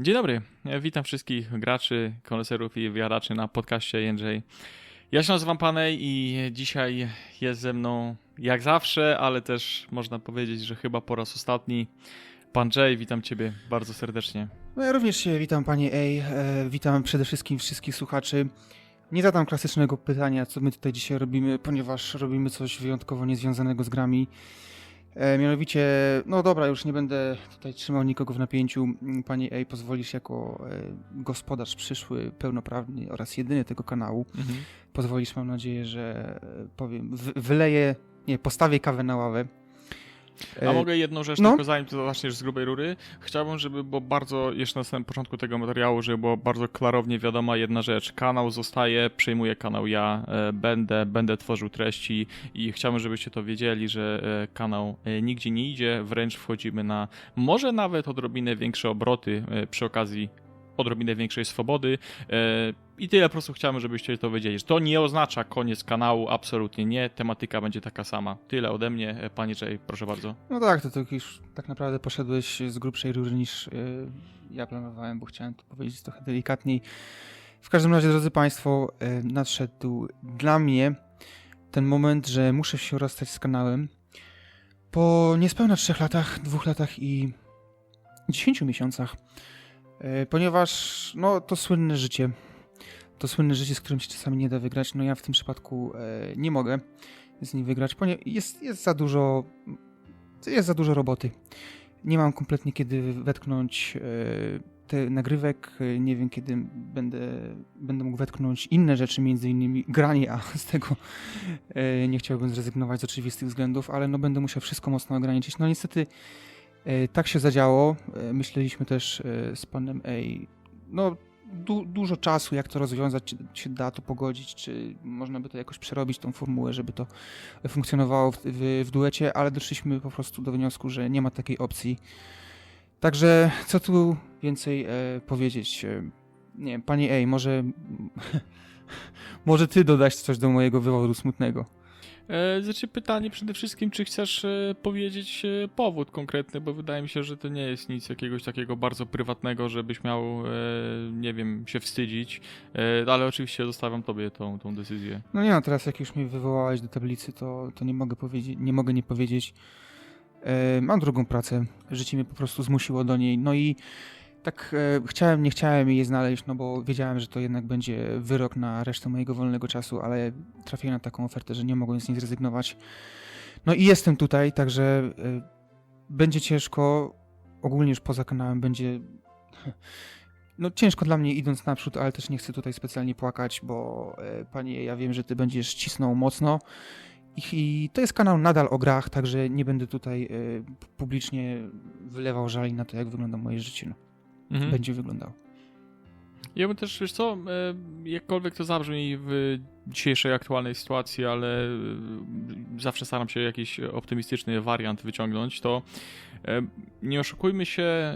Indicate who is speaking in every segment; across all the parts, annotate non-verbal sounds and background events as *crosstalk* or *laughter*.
Speaker 1: Dzień dobry, witam wszystkich graczy, koneserów i wiaraczy na podcaście Jędrzej. Ja się nazywam Panej i dzisiaj jest ze mną jak zawsze, ale też można powiedzieć, że chyba po raz ostatni pan Jay. Witam ciebie bardzo serdecznie.
Speaker 2: No ja również się witam panie Ej, e, witam przede wszystkim wszystkich słuchaczy. Nie zadam klasycznego pytania, co my tutaj dzisiaj robimy, ponieważ robimy coś wyjątkowo niezwiązanego z grami. E, mianowicie, no dobra, już nie będę tutaj trzymał nikogo w napięciu. Panie Ej, pozwolisz jako e, gospodarz przyszły, pełnoprawny oraz jedyny tego kanału,
Speaker 1: Mhm.
Speaker 2: pozwolisz, mam nadzieję, że e, powiem, wy, wyleję, nie, postawię kawę na ławę.
Speaker 1: A
Speaker 2: E,
Speaker 1: mogę jedną rzecz,
Speaker 2: no.
Speaker 1: tylko zanim to zaczniesz z grubej rury? Chciałbym, żeby było bardzo, jeszcze na samym początku tego materiału, żeby było bardzo klarownie wiadoma jedna rzecz. Kanał zostaje, przejmuję kanał ja, e, będę, będę tworzył treści i chciałbym, żebyście to wiedzieli, że e, kanał nigdzie nie idzie, wręcz wchodzimy na może nawet odrobinę większe obroty przy okazji odrobinę większej swobody i tyle po prostu chciałem, żebyście to wiedzieli. że To nie oznacza koniec kanału, absolutnie nie, tematyka będzie taka sama. Tyle ode mnie, e, panie Jay, proszę bardzo.
Speaker 2: No tak, to, to już tak naprawdę poszedłeś z grubszej rury niż y, ja planowałem, bo chciałem to powiedzieć trochę delikatniej. W każdym razie, drodzy Państwo, y, nadszedł dla mnie ten moment, że muszę się rozstać z kanałem po niespełna trzech latach, dwóch latach i dziesięciu miesiącach, ponieważ no, to słynne życie, to słynne życie, z którym się czasami nie da wygrać, no ja w tym przypadku y, nie mogę z nim wygrać, ponieważ jest, jest za dużo jest za dużo roboty. Nie mam kompletnie kiedy wetknąć e, te nagrywek, e, nie wiem kiedy będę, będę mógł wetknąć inne rzeczy, między innymi granie, a z tego e, nie chciałbym zrezygnować z oczywistych względów, ale no będę musiał wszystko mocno ograniczyć. No niestety e, tak się zadziało. E, Myśleliśmy też e, z panem Ej, no du, dużo czasu, jak to rozwiązać, czy się da to pogodzić, czy można by to jakoś przerobić, tą formułę, żeby to funkcjonowało w, w, w duecie, ale doszliśmy po prostu do wniosku, że nie ma takiej opcji. Także co tu więcej e, powiedzieć? E, nie panie Ej, może *laughs* może ty dodać coś do mojego wywodu smutnego.
Speaker 1: E, Znaczy pytanie przede wszystkim, czy chcesz e, powiedzieć e, powód konkretny, bo wydaje mi się, że to nie jest nic jakiegoś takiego bardzo prywatnego, żebyś miał, nie wiem, się wstydzić, ale oczywiście zostawiam tobie tą, tą decyzję.
Speaker 2: No nie no, teraz jak już mnie wywołałeś do tablicy, to, to nie mogę powiedzieć, nie mogę nie powiedzieć. Mam drugą pracę, życie mnie po prostu zmusiło do niej, no i tak e, chciałem, nie chciałem jej znaleźć, no bo wiedziałem, że to jednak będzie wyrok na resztę mojego wolnego czasu, ale trafiłem na taką ofertę, że nie mogłem z niej zrezygnować. No i jestem tutaj, także e, będzie ciężko, ogólnie już poza kanałem będzie no ciężko dla mnie idąc naprzód, ale też nie chcę tutaj specjalnie płakać, bo e, panie, ja wiem, że ty będziesz cisnął mocno i, to jest kanał nadal o grach, także nie będę tutaj e, publicznie wylewał żali na to, jak wygląda moje życie.
Speaker 1: Mhm.
Speaker 2: Będzie wyglądało.
Speaker 1: Ja bym też, wiesz co, e, jakkolwiek to zabrzmi w dzisiejszej aktualnej sytuacji, ale e, zawsze staram się jakiś optymistyczny wariant wyciągnąć, to e, nie oszukujmy się,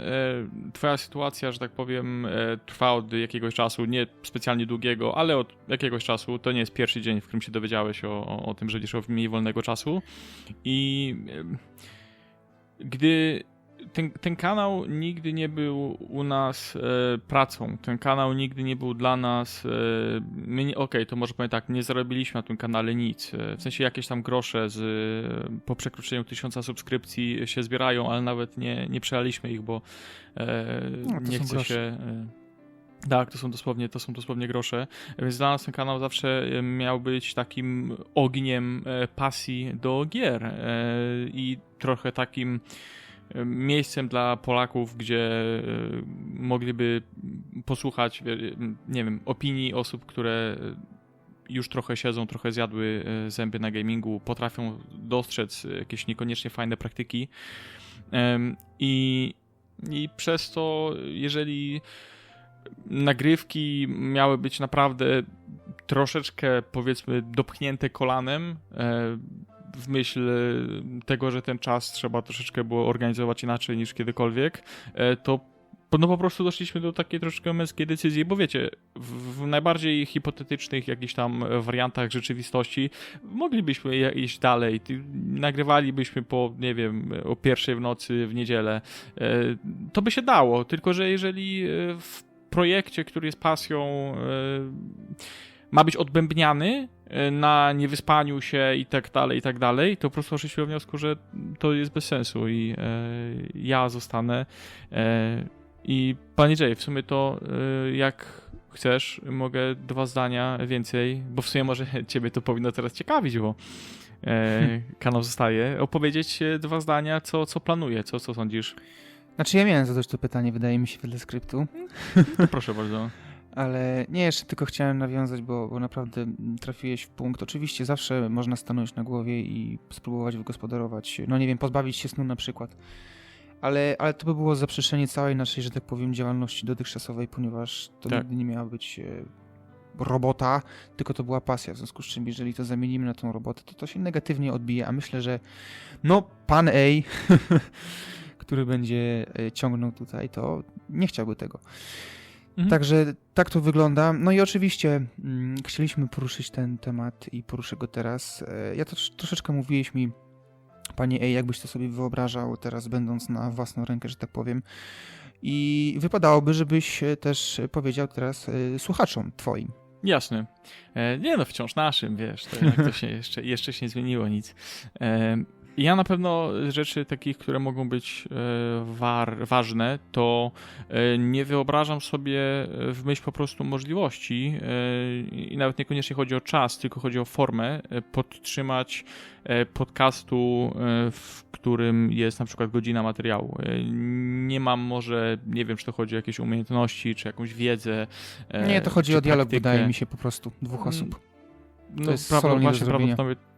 Speaker 1: twoja sytuacja, że tak powiem, trwa od jakiegoś czasu, nie specjalnie długiego, ale od jakiegoś czasu, to nie jest pierwszy dzień, w którym się dowiedziałeś o, o, o tym, że będziesz miał mniej wolnego czasu i gdy ten, ten kanał nigdy nie był u nas e, pracą. Ten kanał nigdy nie był dla nas. E, my okej, to może powiem tak, nie zarobiliśmy na tym kanale nic. E, w sensie jakieś tam grosze z, po przekroczeniu tysiąca subskrypcji się zbierają, ale nawet nie, nie ich, bo e,
Speaker 2: No,
Speaker 1: nie chce
Speaker 2: grosze.
Speaker 1: się. E, tak, to są dosłownie, to są dosłownie grosze. Więc dla nas ten kanał zawsze e, miał być takim ogniem pasji do gier i trochę takim miejscem dla Polaków, gdzie e, mogliby posłuchać, nie wiem, opinii osób, które już trochę siedzą, trochę zjadły e, zęby na gamingu, potrafią dostrzec jakieś niekoniecznie fajne praktyki. I, I przez to, jeżeli nagrywki miały być naprawdę troszeczkę, powiedzmy, dopchnięte kolanem, e, w myśl tego, że ten czas trzeba troszeczkę było organizować inaczej niż kiedykolwiek, e, to no po prostu doszliśmy do takiej troszkę męskiej decyzji, bo wiecie, w, najbardziej hipotetycznych jakichś tam wariantach rzeczywistości moglibyśmy iść dalej, nagrywalibyśmy po, nie wiem, o pierwszej w nocy w niedzielę. E, To by się dało, tylko że jeżeli e, w projekcie, który jest pasją, ma być odbębniany na niewyspaniu się i tak dalej, i tak dalej, to po prostu doszliśmy do wniosku, że to jest bez sensu i e, ja zostanę. E, I panie Jay, w sumie to e, jak chcesz, mogę dwa zdania więcej, bo w sumie może *laughs* ciebie to powinno teraz ciekawić, bo e, *laughs* kanał zostaje, opowiedzieć dwa zdania, co, co planuje, co, co sądzisz?
Speaker 2: Znaczy ja miałem zadać to pytanie, wydaje mi się, wedle skryptu,
Speaker 1: To proszę bardzo.
Speaker 2: Ale nie, jeszcze tylko chciałem nawiązać, bo, bo naprawdę trafiłeś w punkt. Oczywiście zawsze można stanąć na głowie i spróbować wygospodarować, no nie wiem, pozbawić się snu na przykład. Ale, ale to by było zaprzeczenie całej naszej, że tak powiem, działalności dotychczasowej, ponieważ to
Speaker 1: Tak.
Speaker 2: nigdy nie miała być e, robota, tylko to była pasja. W związku z czym, jeżeli to zamienimy na tą robotę, to to się negatywnie odbije, a myślę, że no, pan A, *laughs* który będzie e, ciągnął tutaj, to nie chciałby tego.
Speaker 1: Mhm.
Speaker 2: Także tak to wygląda. No i oczywiście mm, chcieliśmy poruszyć ten temat i poruszę go teraz. E, Ja to troszeczkę mówiłeś mi, panie Ej, jakbyś to sobie wyobrażał teraz, będąc na własną rękę, że tak powiem. I wypadałoby, żebyś e, też powiedział teraz e, słuchaczom twoim.
Speaker 1: Jasne. E, nie no, wciąż naszym, wiesz, to, to się *laughs* jeszcze, jeszcze się nie zmieniło nic. E, ja na pewno rzeczy takich, które mogą być e, war, ważne, to e, nie wyobrażam sobie e, w myśl po prostu możliwości i nawet niekoniecznie chodzi o czas, tylko chodzi o formę, podtrzymać podcastu, w którym jest na przykład godzina materiału. Nie mam może, nie wiem, czy to chodzi o jakieś umiejętności, czy jakąś wiedzę.
Speaker 2: Nie, to chodzi o dialog,
Speaker 1: praktykę.
Speaker 2: wydaje mi się po prostu, dwóch
Speaker 1: Mm,
Speaker 2: osób.
Speaker 1: No,
Speaker 2: jest
Speaker 1: prawda,
Speaker 2: solo nie do
Speaker 1: właśnie prawdopodobnie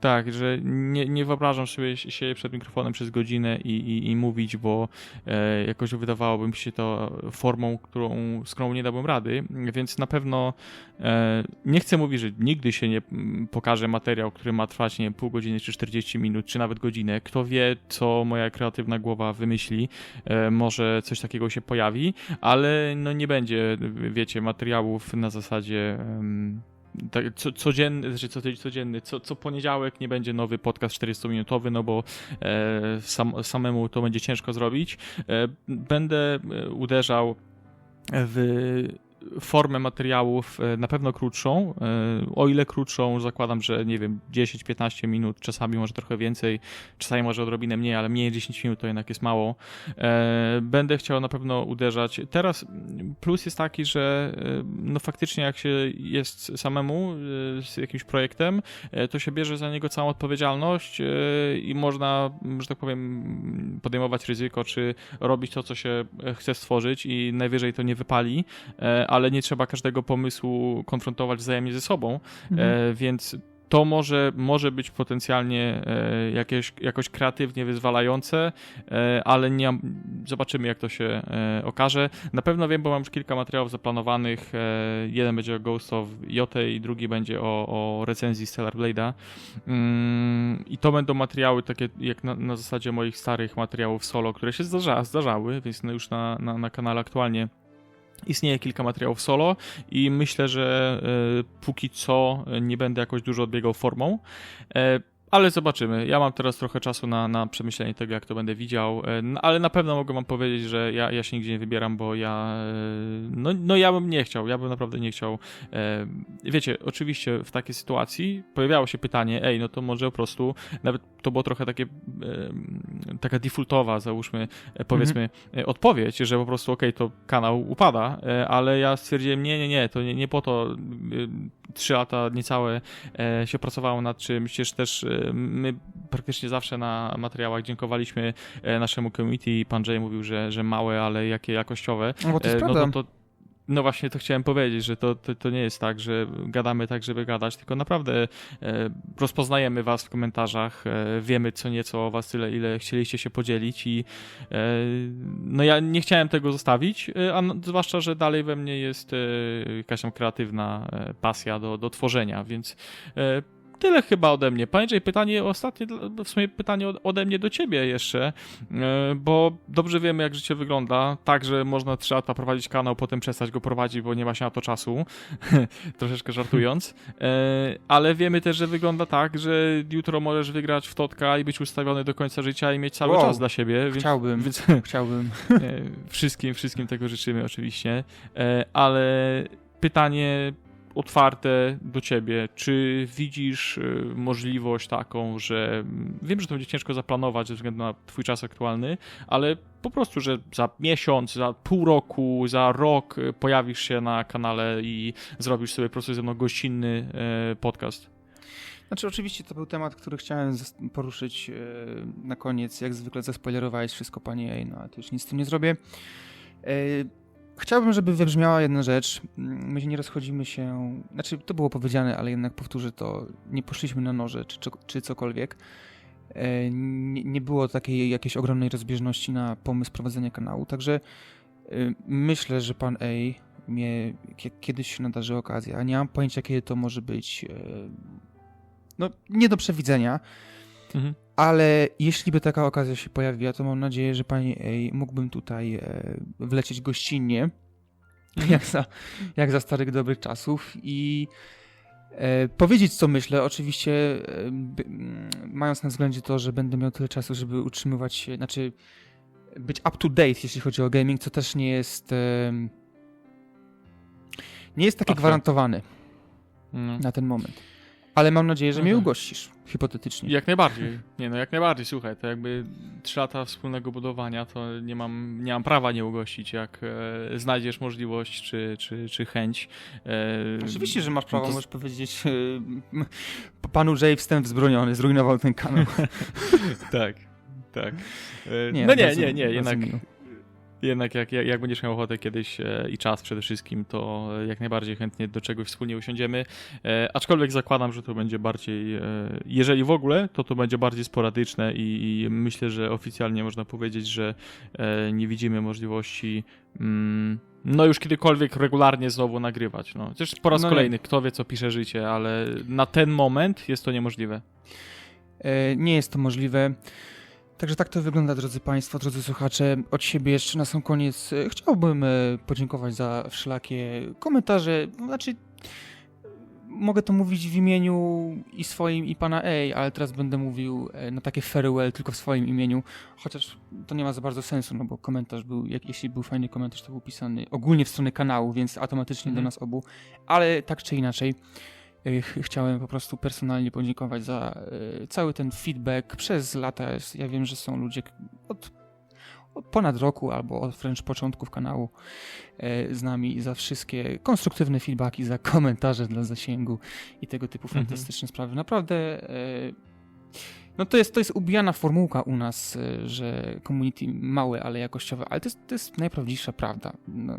Speaker 1: tak, że nie, nie wyobrażam sobie się przed mikrofonem przez godzinę i, i, i mówić, bo e, jakoś wydawałoby mi się to formą, którą, z którą nie dałbym rady, więc na pewno e, nie chcę mówić, że nigdy się nie pokaże materiał, który ma trwać, nie wiem, pół godziny, czy 40 minut, czy nawet godzinę. Kto wie, co moja kreatywna głowa wymyśli, e, może coś takiego się pojawi, ale no nie będzie, wiecie, materiałów na zasadzie... tak, co, codzienny, znaczy co, tydzień codzienny, co, co poniedziałek nie będzie nowy podcast 40-minutowy, no bo e, sam, samemu to będzie ciężko zrobić. E, będę e, uderzał w formę materiałów e, na pewno krótszą. E, O ile krótszą, zakładam, że nie wiem, 10-15 minut, czasami może trochę więcej, czasami może odrobinę mniej, ale mniej niż 10 minut to jednak jest mało. E, Będę chciał na pewno uderzać. Teraz plus jest taki, że no faktycznie jak się jest samemu z jakimś projektem, to się bierze za niego całą odpowiedzialność i można, że tak powiem, podejmować ryzyko, czy robić to, co się chce stworzyć i najwyżej to nie wypali, ale nie trzeba każdego pomysłu konfrontować wzajemnie ze sobą,
Speaker 2: Mhm.
Speaker 1: e, więc to może, może być potencjalnie e, jakieś, jakoś kreatywnie wyzwalające, e, ale nie, zobaczymy jak to się okaże. Na pewno wiem, bo mam już kilka materiałów zaplanowanych. Jeden będzie o Ghost of Jote i drugi będzie o, o recenzji Stellar Blade'a. Mm, I to będą materiały takie jak na, na zasadzie moich starych materiałów solo, które się zdarza, zdarzały, więc no już na, na, na kanale aktualnie Istnieje kilka materiałów solo i myślę, że e, póki co e, nie będę jakoś dużo odbiegał formą. Ale zobaczymy. Ja mam teraz trochę czasu na, na przemyślenie tego, jak to będę widział, no, ale na pewno mogę wam powiedzieć, że ja, ja się nigdzie nie wybieram, bo ja. e, No, no ja bym nie chciał, ja bym naprawdę nie chciał. E, Wiecie, oczywiście w takiej sytuacji pojawiało się pytanie, ej, no to może po prostu, nawet to było trochę takie, taka defaultowa, załóżmy, powiedzmy, e, odpowiedź, że po prostu okej, to kanał upada, ale ja stwierdziłem, nie, nie, nie, to nie, nie po to trzy lata niecałe się pracowało nad czymś, przecież też my praktycznie zawsze na materiałach dziękowaliśmy e, naszemu community i pan Jay mówił, że, że małe, ale jakie jakościowe.
Speaker 2: No to
Speaker 1: E,
Speaker 2: jest
Speaker 1: no, to, to, no właśnie to chciałem powiedzieć, że to, to, to nie jest tak, że gadamy tak, żeby gadać, tylko naprawdę e, rozpoznajemy was w komentarzach, e, wiemy co nieco o was tyle, ile chcieliście się podzielić i e, no ja nie chciałem tego zostawić, e, a no, zwłaszcza, że dalej we mnie jest jakaś tam kreatywna pasja do, do tworzenia, więc tyle chyba ode mnie. Panie Jay, pytanie ostatnie, w sumie pytanie ode mnie do ciebie jeszcze, e, bo dobrze wiemy, jak życie wygląda. Tak, że można trzy lata prowadzić kanał, potem przestać go prowadzić, bo nie ma się na to czasu. *laughs* Troszeczkę żartując. E, ale wiemy też, że wygląda tak, że jutro możesz wygrać w Totka i być ustawiony do końca życia i mieć cały
Speaker 2: Wow.
Speaker 1: czas dla siebie. Więc,
Speaker 2: Chciałbym,
Speaker 1: więc *laughs*
Speaker 2: chciałbym. *laughs*
Speaker 1: E, Wszystkim, wszystkim tego życzymy oczywiście, ale pytanie otwarte do ciebie, czy widzisz e, możliwość taką, że mm, wiem, że to będzie ciężko zaplanować ze względu na twój czas aktualny, ale po prostu, że za miesiąc, za pół roku, za rok e, pojawisz się na kanale i zrobisz sobie po prostu ze mną gościnny e, podcast.
Speaker 2: Znaczy, oczywiście to był temat, który chciałem poruszyć na koniec. Jak zwykle zaspoilerowałeś wszystko, panie Ej, no ale to już nic z tym nie zrobię. Chciałbym, żeby wybrzmiała jedna rzecz. Mm, My nie rozchodzimy się. Znaczy, to było powiedziane, ale jednak powtórzę to. Nie poszliśmy na noże, czy, czy, czy cokolwiek. E, nie, nie było takiej jakiejś ogromnej rozbieżności na pomysł prowadzenia kanału, także e, myślę, że pan Ej mnie kie- kiedyś się nadarzy okazja. Nie mam pojęcia, kiedy to może być. e, no, nie do przewidzenia,
Speaker 1: Mhm.
Speaker 2: Ale jeśli by taka okazja się pojawiła, to mam nadzieję, że pani Ej, mógłbym tutaj e, wlecieć gościnnie,
Speaker 1: Mhm.
Speaker 2: jak, za, jak za starych dobrych czasów i e, powiedzieć, co myślę, oczywiście e, by, mm, mając na względzie to, że będę miał tyle czasu, żeby utrzymywać się, znaczy być up to date, jeśli chodzi o gaming, co też nie jest em, nie jest takie
Speaker 1: Łatwe.
Speaker 2: gwarantowane
Speaker 1: No.
Speaker 2: na ten moment. Ale mam nadzieję, że mnie
Speaker 1: Mhm.
Speaker 2: ugościsz, hipotetycznie.
Speaker 1: Jak najbardziej. Nie no, jak najbardziej, słuchaj, to jakby trzy lata wspólnego budowania, to nie mam, nie mam prawa nie ugościć, jak e, znajdziesz możliwość czy, czy, czy chęć. E,
Speaker 2: Oczywiście, że masz prawo,
Speaker 1: to-
Speaker 2: możesz powiedzieć m, panu Jay wstęp wzbroniony, zrujnował ten kanał. *laughs*
Speaker 1: Tak, tak. E,
Speaker 2: Nie,
Speaker 1: no nie,
Speaker 2: bardzo-
Speaker 1: nie, nie,
Speaker 2: bardzo
Speaker 1: jednak. Jednak jak, jak, jak będziesz miał ochotę kiedyś e, i czas przede wszystkim, to jak najbardziej chętnie do czegoś wspólnie usiądziemy. E, aczkolwiek zakładam, że to będzie bardziej, e, jeżeli w ogóle, to to będzie bardziej sporadyczne i, i myślę, że oficjalnie można powiedzieć, że e, nie widzimy możliwości mm, no już kiedykolwiek regularnie znowu nagrywać. No. Chociaż po raz
Speaker 2: No
Speaker 1: kolejny, kto wie co pisze życie, ale na ten moment jest to niemożliwe.
Speaker 2: E, Nie jest to możliwe. Także tak to wygląda, drodzy Państwo, drodzy słuchacze. Od siebie jeszcze na sam koniec e, chciałbym e, podziękować za wszelakie komentarze. Znaczy, mogę to mówić w imieniu i swoim, i pana Ej, ale teraz będę mówił e, na takie farewell tylko w swoim imieniu. Chociaż to nie ma za bardzo sensu, no bo komentarz był, jak, jeśli był fajny komentarz, to był pisany ogólnie w stronę kanału, więc automatycznie do
Speaker 1: Mhm.
Speaker 2: nas obu. Ale tak czy inaczej, chciałem po prostu personalnie podziękować za e, cały ten feedback przez lata. Ja wiem, że są ludzie od, od ponad roku albo od wręcz początków kanału e, z nami za wszystkie konstruktywne feedbacki, za komentarze dla zasięgu i tego typu
Speaker 1: Mhm.
Speaker 2: fantastyczne sprawy. Naprawdę e, no to jest, to jest ubijana formułka u nas, e, że community małe, ale jakościowe, ale to jest, to jest najprawdziwsza prawda. No,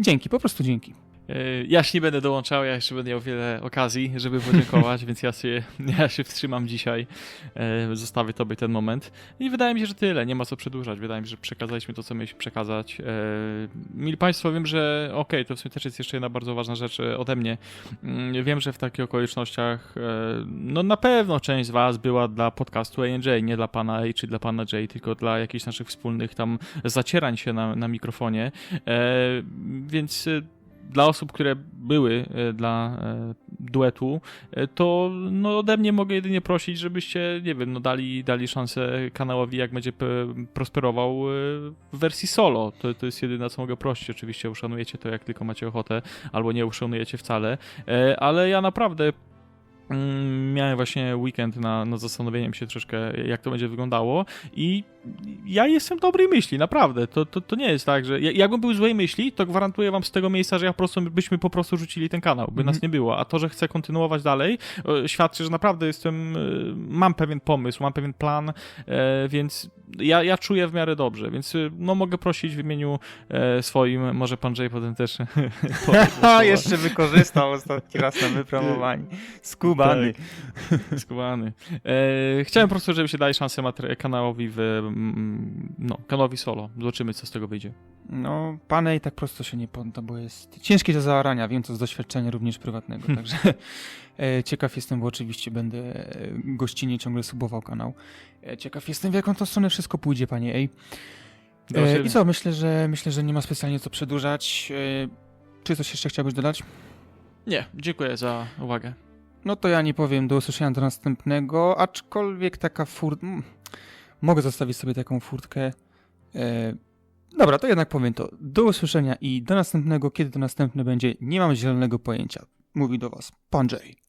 Speaker 2: dzięki, po prostu dzięki.
Speaker 1: E, Ja się nie będę dołączał, ja jeszcze będę miał wiele okazji, żeby podziękować, więc ja się, *laughs* ja się wstrzymam dzisiaj. E, Zostawię tobie ten moment. I wydaje mi się, że tyle. Nie ma co przedłużać. Wydaje mi się, że przekazaliśmy to, co mieliśmy przekazać. E, Mili Państwo, wiem, że okej, to w sumie też jest jeszcze jedna bardzo ważna rzecz ode mnie. Mm, Wiem, że w takich okolicznościach no na pewno część z Was była dla podcastu A&J, nie dla pana A czy dla pana J, tylko dla jakichś naszych wspólnych tam zacierań się na, na mikrofonie. Więc dla osób, które były e, dla e, duetu, e, to no ode mnie mogę jedynie prosić, żebyście, nie wiem, no dali, dali szansę kanałowi, jak będzie prosperował w wersji solo. To, to jest jedyne, co mogę prosić. Oczywiście uszanujecie to, jak tylko macie ochotę, albo nie uszanujecie wcale, ale ja naprawdę miałem właśnie weekend na, na zastanowieniem się troszeczkę, jak to będzie wyglądało i ja jestem dobrej myśli, naprawdę. To, to, to nie jest tak, że ja- jakbym był złej myśli, to gwarantuję wam z tego miejsca, że ja po prostu byśmy po prostu rzucili ten kanał, by
Speaker 2: Mhm.
Speaker 1: nas nie było. A to, że chcę kontynuować dalej, e, świadczy, że naprawdę jestem, e, mam pewien pomysł, mam pewien plan, e, więc ja, ja czuję w miarę dobrze, więc e, no mogę prosić w imieniu e, swoim, może pan Jay potem też *laughs* *laughs*
Speaker 2: jeszcze wykorzystał ostatni raz na wypromowanie. Skuba. Skubany. *laughs*
Speaker 1: Skubany. E, chciałem po prostu, żebyście dali szansę kanałowi w, no, kanałowi solo. Zobaczymy, co z tego wyjdzie.
Speaker 2: No, panej tak prosto się nie podda, bo jest ciężkie do zaorania, wiem to z doświadczenia również prywatnego,
Speaker 1: Hm.
Speaker 2: także ciekaw jestem, bo oczywiście będę e, gościnnie ciągle subował kanał. E, ciekaw jestem, w jaką to stronę wszystko pójdzie, panie Ej. E. I co, myślę, że myślę, że nie ma specjalnie co przedłużać. E, czy coś jeszcze chciałbyś dodać?
Speaker 1: Nie, dziękuję za uwagę.
Speaker 2: No to ja nie powiem, do usłyszenia do następnego, aczkolwiek taka furtka... Mogę zostawić sobie taką furtkę. E, dobra, to jednak powiem to. Do usłyszenia i do następnego, kiedy to następne będzie, nie mam zielonego pojęcia. Mówi do was Pan Jay.